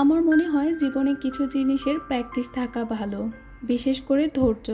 আমার মনে হয় জীবনে কিছু জিনিসের প্র্যাকটিস থাকা ভালো, বিশেষ করে ধৈর্য।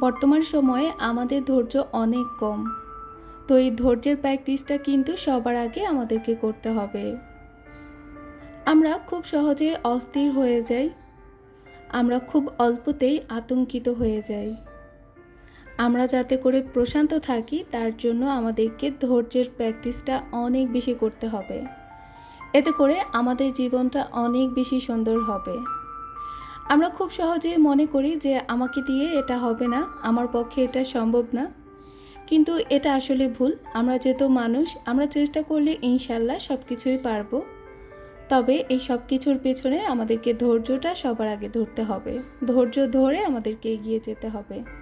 বর্তমান সময়ে আমাদের ধৈর্য অনেক কম, তো এই ধৈর্যের প্র্যাকটিসটা কিন্তু সবার আগে আমাদেরকে করতে হবে। আমরা খুব সহজে অস্থির হয়ে যাই, আমরা খুব অল্পতেই আতঙ্কিত হয়ে যাই। আমরা যাতে করে প্রশান্ত থাকি, তার জন্য আমাদেরকে ধৈর্যের প্র্যাকটিসটা অনেক বেশি করতে হবে। এতে করে আমাদের জীবনটা অনেক বেশি সুন্দর হবে। আমরা খুব সহজে মনে করি যে আমাকে দিয়ে এটা হবে না, আমার পক্ষে এটা সম্ভব না। কিন্তু এটা আসলে ভুল। আমরা যেহেতু মানুষ, আমরা চেষ্টা করলে ইনশাল্লাহ সব কিছুই পারব। তবে এই সব কিছুর পেছনে আমাদেরকে ধৈর্যটা সবার আগে ধরতে হবে। ধৈর্য ধরে আমাদেরকে এগিয়ে যেতে হবে।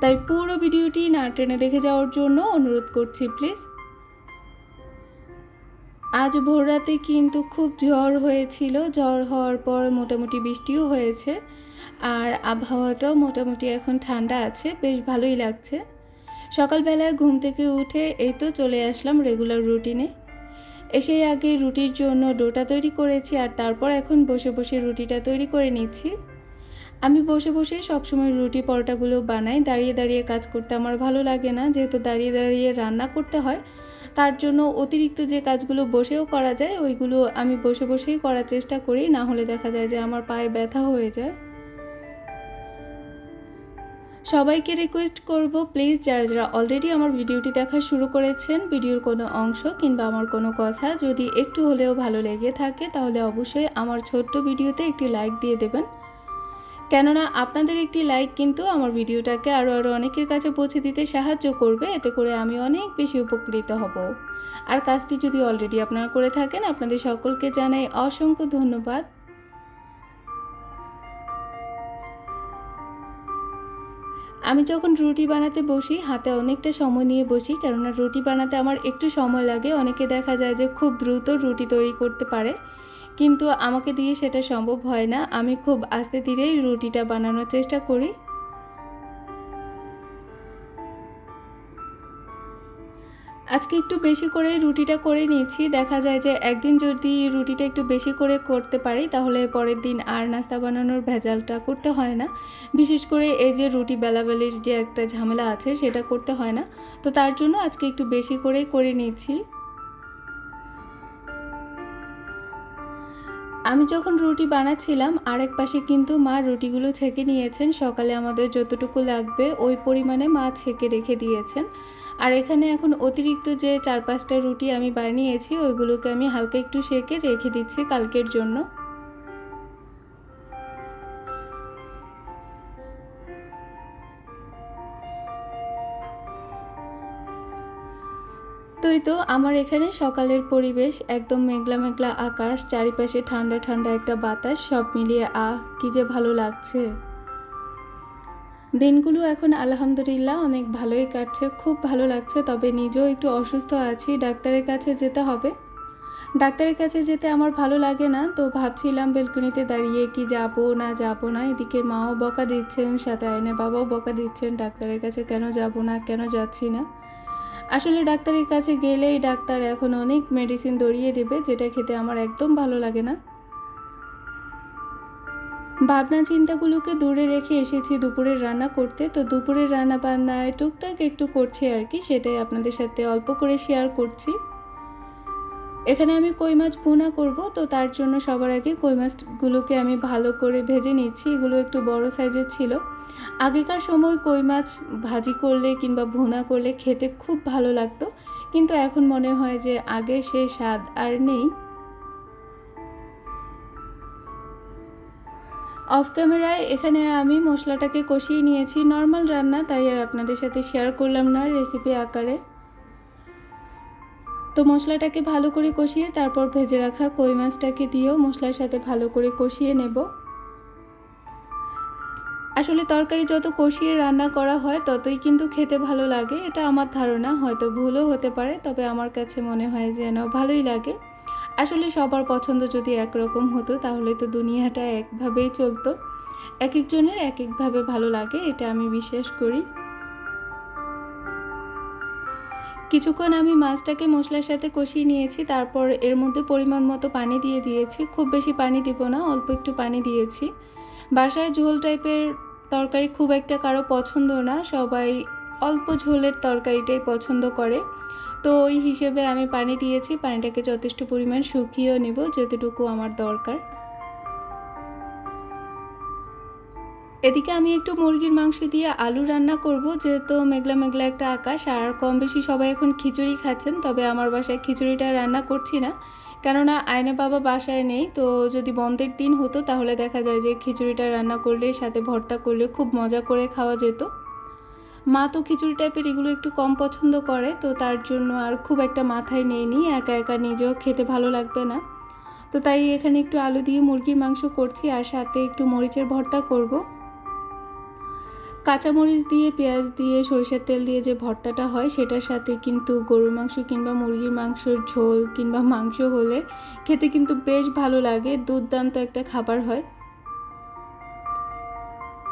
তাই পুরো ভিডিওটি না টেনে দেখে যাওয়ার জন্য অনুরোধ করছি, প্লিজ। আজ ভোররাতে কিন্তু খুব ঝড় হয়েছিল। ঝড় হওয়ার পর মোটামুটি বৃষ্টিও হয়েছে আর আবহাওয়াটাও মোটামুটি এখন ঠান্ডা আছে, বেশ ভালোই লাগছে। সকালবেলায় ঘুম থেকে উঠে এই তো চলে আসলাম রেগুলার রুটিনে এসে আগে রুটির জন্য ডোটা তৈরি করেছি আর তারপর এখন বসে বসে রুটিটা তৈরি করে নিচ্ছি। আমি বসে বসে সবসময় রুটি পরোটাগুলো বানাই, দাঁড়িয়ে দাঁড়িয়ে কাজ করতে আমার ভালো লাগে না। যেহেতু দাঁড়িয়ে দাঁড়িয়ে রান্না করতে হয়, তার জন্য অতিরিক্ত যে কাজগুলো বসেও করা যায়, ওইগুলো আমি বসে বসেই করার চেষ্টা করি। না হলে দেখা যায় যে আমার পায়ে ব্যথা হয়ে যায়। সবাইকে রিকোয়েস্ট করব প্লিজ যারা যারা অলরেডি আমার ভিডিওটি দেখা শুরু করেছেন ভিডিওর কোনো অংশ কিংবা আমার কোনো কথা যদি একটু হলেও ভালো লেগে থাকে, তাহলে অবশ্যই আমার ছোট্ট ভিডিওতে একটি লাইক দিয়ে দেবেন। কেননা আপনাদের একটি লাইক কিন্তু আমার ভিডিওটাকে আরও আরও অনেকের কাছে পৌঁছে দিতে সাহায্য করবে, এতে করে আমি অনেক বেশি উপকৃত হব। আর কাজটি যদি অলরেডি আপনারা করে থাকেন, আপনাদের সকলকে জানাই অসংখ্য ধন্যবাদ। আমি যখন রুটি বানাতে বসি, হাতে অনেকটা সময় নিয়ে বসি, কেননা রুটি বানাতে আমার একটু সময় লাগে। অনেকে দেখা যায় যে খুব দ্রুত রুটি তৈরি করতে পারে। কিন্তু আমাকে দিয়ে সেটা সম্ভব হয় না। আমি খুব আস্তে ধীরেই রুটিটা বানানোর চেষ্টা করি। আজকে একটু বেশি করে রুটিটা করে নিয়েছি। দেখা যায় যে একদিন যদি রুটিটা একটু বেশি করে করতে পারি, তাহলে পরের দিন আর নাস্তা বানানোর ভেজালটা করতে হয় না। বিশেষ করে এই যে রুটি বেলাবেলির যে একটা ঝামেলা আছে, সেটা করতে হয় না। তো তার জন্য আজকে একটু বেশি করে করে নিচ্ছি আমি যখন রুটি বানাচ্ছিলাম, আরেক পাশে কিন্তু মা রুটিগুলো ছেঁকে নিয়েছেন। সকালে আমাদের যতটুকু লাগবে, ওই পরিমাণে মা ছেঁকে রেখে দিয়েছেন। আর এখানে এখন অতিরিক্ত যে চার পাঁচটা রুটি আমি বানিয়েছি, ওইগুলোকে আমি হালকা একটু সেঁকে রেখে দিচ্ছি কালকের জন্য। তো আমার এখানে সকালের পরিবেশ একদম মেঘলা মেঘলা আকাশ, চারিপাশে ঠান্ডা ঠান্ডা একটা বাতাস, সব মিলিয়ে আহ, কি যে ভালো লাগছে। দিনগুলো এখন আলহামদুলিল্লাহ অনেক ভালোই কাটছে, খুব ভালো লাগছে, তবে নিজেও একটু অসুস্থ আছি, ডাক্তারের কাছে যেতে হবে। ডাক্তারের কাছে যেতে আমার ভালো লাগে না, তো ভাবছিলাম বেলকুনিতে দাঁড়িয়ে কি যাব না যাব না, এদিকে মাও বকা দিচ্ছেন, সাথে আইনে বাবাও বকা দিচ্ছেন, ডাক্তারের কাছে কেন যাব না, কেন যাচ্ছি না। আসলে ডাক্তারের কাছে গেলেই ডাক্তার এখন অনেক মেডিসিন দড়িয়ে দেবে, যেটা খেতে আমার একদম ভালো লাগে না। ভাবনা চিন্তাগুলোকে দূরে রেখে এসেছি দুপুরের রান্না করতে, তো দুপুরের রান্না বান্নায় টুকটাক একটু করছি আর কি, সেটাই আপনাদের সাথে অল্প করে শেয়ার করছি। এখানে আমি কই মাছ ভুনা করব, তো তার জন্য সবার আগে কই মাছগুলোকে আমি ভালো করে ভেজে নিচ্ছি, এগুলো একটু বড় সাইজের ছিল। আগেকার সময় কই মাছ ভাজি করলে কিংবা ভুনা করলে খেতে খুব ভালো লাগতো, কিন্তু এখন মনে হয় যে আগে সে স্বাদ আর নেই। অফ ক্যামেরায় এখানে আমি মশলাটাকে কষিয়ে নিয়েছি, নর্মাল রান্না, তাই আর আপনাদের সাথে শেয়ার করলাম না রেসিপি আকারে। তো মশলাটাকে ভালো করে কষিয়ে তারপর ভেজে রাখা কই মাছটাকে দিয়েও মশলার সাথে ভালো করে কষিয়ে নেব। আসলে তরকারি যত কষিয়ে রান্না করা হয়, ততই কিন্তু খেতে ভালো লাগে। এটা আমার ধারণা, হয়তো ভুলও হতে পারে, তবে আমার কাছে মনে হয় যেন ভালোই লাগে। আসলে সবার পছন্দ যদি একরকম হতো, তাহলে তো দুনিয়াটা একভাবেই চলতো। এক একজনের এক একভাবে ভালো লাগে, এটা আমি বিশ্বাস করি। কিছুক্ষণ আমি মাছটাকে মশলার সাথে কষিয়ে নিয়েছি, তারপর এর মধ্যে পরিমাণ মতো পানি দিয়ে দিয়েছি। খুব বেশি পানি দিব না, অল্প একটু পানি দিয়েছি। বাসায় ঝোল টাইপের তরকারি খুব একটা কারও পছন্দ না, সবাই অল্প ঝোলের তরকারিটাই পছন্দ করে। তো ওই হিসেবে আমি পানি দিয়েছি, পানিটাকে যথেষ্ট পরিমাণ শুকিয়েও নেব, যতটুকু আমার দরকার। এদিকে আমি একটু মুরগির মাংস দিয়ে আলু রান্না করব, যেহেতু মেঘলা মেঘলা একটা আকাশ, আর কম বেশি সবাই এখন খিচুড়ি খাচ্ছেন, তবে আমার বাসায় খিচুড়িটা রান্না করছি না। কেননা আয়না বাবা বাসায় নেই, তো যদি বন্ধের দিন হতো তাহলে দেখা যায় যে খিচুড়িটা রান্না করলে, সাথে ভর্তা করলে খুব মজা করে খাওয়া যেত। মা তো খিচুড়ি টাইপের এগুলো একটু কম পছন্দ করে, তো তার জন্য আর খুব একটা মাথায় নেয়নি, একা একা নিজেও খেতে ভালো লাগবে না। তো তাই এখানে একটু আলু দিয়ে মুরগির মাংস করছি, আর সাথে একটু মরিচের ভর্তা করব। কাঁচামরিচ দিয়ে, পেঁয়াজ দিয়ে, সরিষার তেল দিয়ে যে ভর্তাটা হয়, সেটার সাথে কিন্তু গরুর মাংস কিংবা মুরগির মাংসর ঝোল কিংবা মাংস হলে খেতে কিন্তু বেশ ভালো লাগে, দুর্দান্ত একটা খাবার হয়।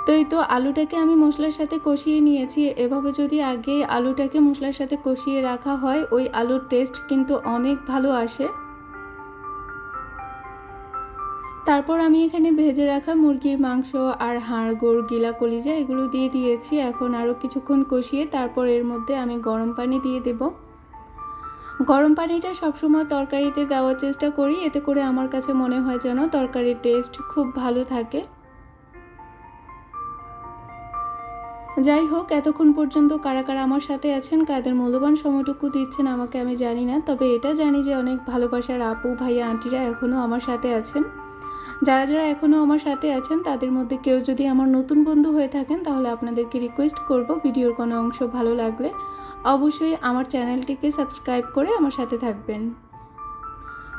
তো এই তো আলুটাকে আমি মশলার সাথে কষিয়ে নিয়েছি, এভাবে যদি আগে আলুটাকে মশলার সাথে কষিয়ে রাখা হয়, ওই আলুর টেস্ট কিন্তু অনেক ভালো আসে। তারপর আমি এখানে ভেজে রাখা মুরগির মাংস আর হাড়, গোড়, গিলা, কলিজা এগুলো দিয়ে দিয়েছি। এখন আরও কিছুক্ষণ কষিয়ে তারপর এর মধ্যে আমি গরম পানি দিয়ে দেব। গরম পানিটা সবসময় তরকারিতে দেওয়ার চেষ্টা করি, এতে করে আমার কাছে মনে হয় যেন তরকারির টেস্ট খুব ভালো থাকে। যাই হোক, এতক্ষণ পর্যন্ত কারা কারা আমার সাথে আছেন, কাদের মূল্যবান সময়টুকু দিচ্ছেন আমাকে আমি জানি না, তবে এটা জানি যে অনেক ভালোবাসার আপু, ভাইয়া, আন্টিরা এখনও আমার সাথে আছেন। যারা যারা এখনও আমার সাথে আছেন, তাদের মধ্যে কেউ যদি আমার নতুন বন্ধু হয়ে থাকেন, তাহলে আপনাদেরকে রিকোয়েস্ট করব ভিডিওর কোনো অংশ ভালো লাগলে। অবশ্যই আমার চ্যানেলটিকে সাবস্ক্রাইব করে আমার সাথে থাকবেন।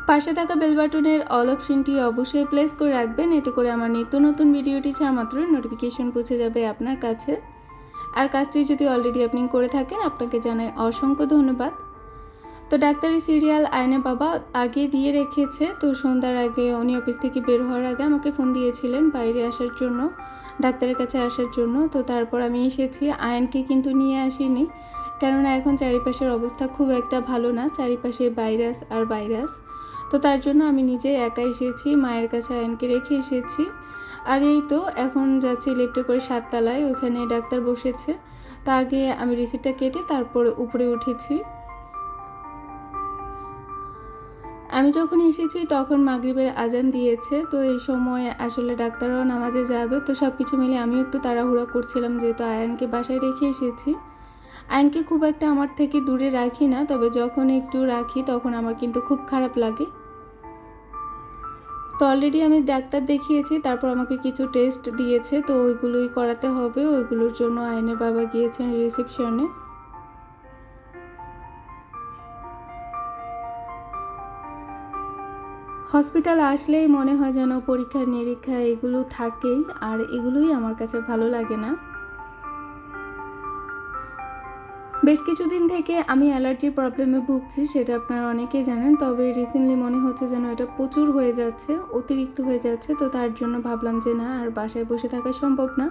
পাশে থাকা বেল বাটনের অল অপশনটি অবশ্যই প্লেস করে রাখবেন, এতে করে আমার নিত্য নতুন ভিডিওটি ছাড়া মাত্রই নোটিফিকেশন পৌঁছে যাবে আপনার কাছে। আর কাজটি যদি অলরেডি আপনি করে থাকেন, আপনাকে জানাই অসংখ্য ধন্যবাদ। তো ডাক্তারি সিরিয়াল আয়নে বাবা আগে দিয়ে রেখেছে, তো সন্ধ্যার আগে উনি অফিস থেকে বের হওয়ার আগে আমাকে ফোন দিয়েছিলেন বাইরে আসার জন্য, ডাক্তারের কাছে আসার জন্য। তো তারপর আমি এসেছি, আয়নকে কিন্তু নিয়ে আসিনি, কেননা এখন চারিপাশের অবস্থা খুব একটা ভালো না, চারিপাশে ভাইরাস আর ভাইরাস তো তার জন্য আমি নিজে একা এসেছি, মায়ের কাছে আয়নকে রেখে এসেছি। আর এই তো এখন যাচ্ছি লিফটে করে সাততলায়, ওখানে ডাক্তার বসেছে। তা আগে আমি রিসিপ্টটা কেটে তারপরে উপরে উঠেছি। আমি যখন এসেছি, তখন মাগরিবের আজান দিয়েছে। তো এই সময় আসলে ডাক্তাররাও নামাজে যাবে। তো সব কিছু মিলে আমিও একটু তাড়াহুড়া করছিলাম, যেহেতু আয়ানকে বাসায় রেখে এসেছি। আয়নকে খুব একটা আমার থেকে দূরে রাখি না, তবে যখন একটু রাখি, তখন আমার কিন্তু খুব খারাপ লাগে। তো অলরেডি আমি ডাক্তার দেখিয়েছি, তারপর আমাকে কিছু টেস্ট দিয়েছে। তো ওইগুলোই করাতে হবে। ওইগুলোর জন্য আয়নের বাবা গিয়েছেন রিসেপশনে হসপিটাল আসলেই মনে হয় যেন পরীক্ষা নিরীক্ষা এগুলো থাকেই, আর এগুলোই আমার কাছে ভালো লাগে না। বেশ কিছুদিন থেকে আমি অ্যালার্জির প্রবলেমে ভুগছি, সেটা আপনারা অনেকেই জানেন, তবে রিসেন্টলি মনে হচ্ছে যেন এটা প্রচুর হয়ে যাচ্ছে, অতিরিক্ত হয়ে যাচ্ছে, তো তার জন্য ভাবলাম যে না, আর বাসায় বসে থাকা সম্ভব না।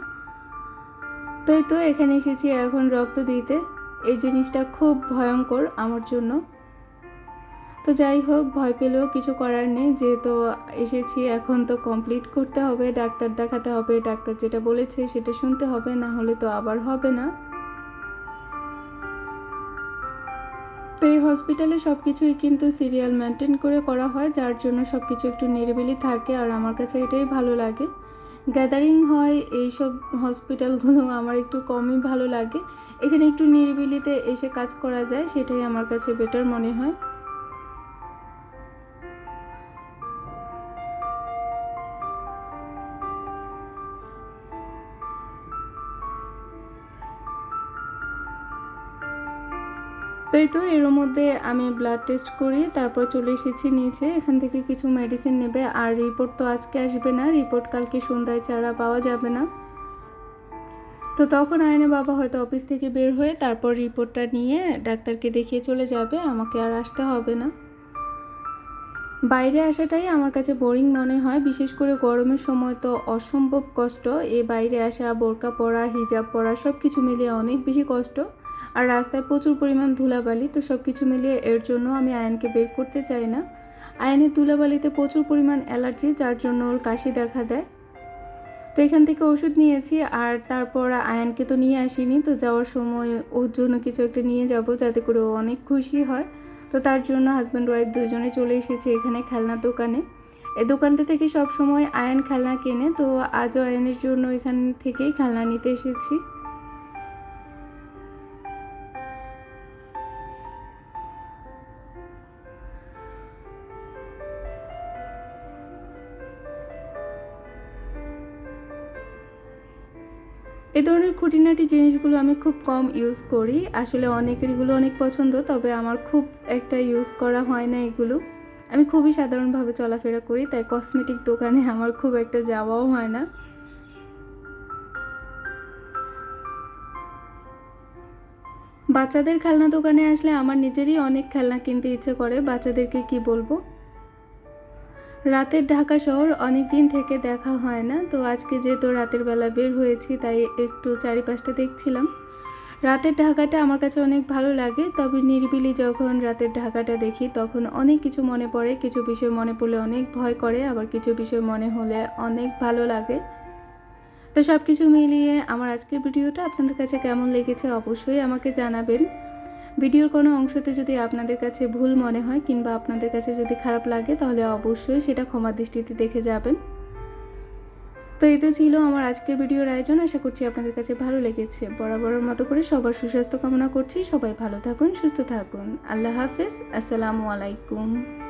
তো এই তো, এখানে এসেছি এখন রক্ত দিতে। এই জিনিসটা খুব ভয়ঙ্কর আমার জন্য। তো যাই হোক, ভয় পেলেও কিছু করার নেই। যেহেতু এসেছি, এখন তো কমপ্লিট করতে হবে, ডাক্তার দেখাতে হবে, ডাক্তার যেটা বলেছে সেটা শুনতে হবে, না হলে তো আবার হবে না। তো এই হসপিটালে সব কিছুই কিন্তু সিরিয়াল মেনটেন করে করা হয়, যার জন্য সব কিছু একটু নিরিবিলি থাকে, আর আমার কাছে এটাই ভালো লাগে। গ্যাদারিং হয়, এইসব হসপিটালগুলো আমার একটু কমই ভালো লাগে। এখানে একটু নিরিবিলিতে এসে কাজ করা যায়, সেটাই আমার কাছে বেটার মনে হয়। তো এই তো এর মধ্যে আমি ব্লাড টেস্ট করি, তারপর চলে এসেছি নিচে। এখান থেকে কিছু মেডিসিন নেবে, আর রিপোর্ট তো আজকে আসবে না রিপোর্ট কালকে সন্ধ্যায় ছাড়া পাওয়া যাবে না। তো তখন আয়নে বাবা হয়তো অফিস থেকে বের হয়ে তারপর রিপোর্টটা নিয়ে ডাক্তারকে দেখিয়ে চলে যাবে, আমাকে আর আসতে হবে না। বাইরে আসাটাই আমার কাছে বোরিং মনে হয়। বিশেষ করে গরমের সময় তো অসম্ভব কষ্ট। এ বাইরে আসা, বোরকা পরা, হিজাব পরা সব কিছু মিলিয়ে অনেক বেশি কষ্ট। আর রাস্তায় প্রচুর পরিমাণ ধুলাবালি, তো সব কিছু মিলিয়ে এর জন্য আমি আয়নকে বের করতে চাই না। আয়নের ধুলাবালিতে প্রচুর পরিমাণ অ্যালার্জি, যার জন্য ওর কাশি দেখা দেয়। তো এখান থেকে ওষুধ নিয়েছি, আর তারপর আয়নকে তো নিয়ে আসিনি, তো যাওয়ার সময় ওর জন্য কিছু একটা নিয়ে যাব, যাতে করে ও অনেক খুশি হয়। তো তার জন্য হাজব্যান্ড ওয়াইফ দুজনে চলে এসেছে এখানে খেলনা দোকানে। এ দোকানটা থেকে সব সময় আয়ন খেলনা কেনে, তো আজও আয়নের জন্য এখান থেকেই খেলনা নিতে এসেছি। এই ধরনের খুঁটিনাটি জিনিসগুলো আমি খুব কম ইউজ করি। আসলে অনেকের এগুলো অনেক পছন্দ, তবে আমার খুব একটা ইউজ করা হয় না এগুলো। আমি খুবই সাধারণভাবে চলাফেরা করি, তাই কসমেটিক দোকানে আমার খুব একটা যাওয়াও হয় না। বাচ্চাদের খেলনা দোকানে আসলে আমার নিজেরই অনেক খেলনা কিনতে ইচ্ছে করে। বাচ্চাদেরকে কি বলব? রাতের ঢাকা শহর অনেক দিন থেকে দেখা হয় না, তো আজকে যেহেতু রাতের বেলা বের হয়েছি, তাই একটু চারিপাশটা দেখছিলাম। রাতের ঢাকাটা আমার কাছে অনেক ভালো লাগে, তবে নিরিবিলি যখন রাতের ঢাকাটা দেখি, তখন অনেক কিছু মনে পড়ে, কিছু বিষয় মনে পড়লে অনেক ভয় করে, আবার কিছু বিষয় মনে হলে অনেক ভালো লাগে। তো সব কিছু মিলিয়ে আমার আজকের ভিডিওটা আপনাদের কাছে কেমন লেগেছে অবশ্যই আমাকে জানাবেন। ভিডিওর কোনো অংশতে যদি আপনাদের কাছে ভুল মনে হয় কিংবা আপনাদের কাছে যদি খারাপ লাগে, তাহলে অবশ্যই সেটা ক্ষমা দৃষ্টিতে দেখে যাবেন। তো এই তো ছিল আমার আজকের ভিডিওর আয়োজন। আশা করছি আপনাদের কাছে ভালো লেগেছে। বরাবরের মতো করে সবার সুস্বাস্থ্য কামনা করছি। সবাই ভালো থাকুন, সুস্থ থাকুন। আল্লাহ হাফেজ। আসসালামু আলাইকুম।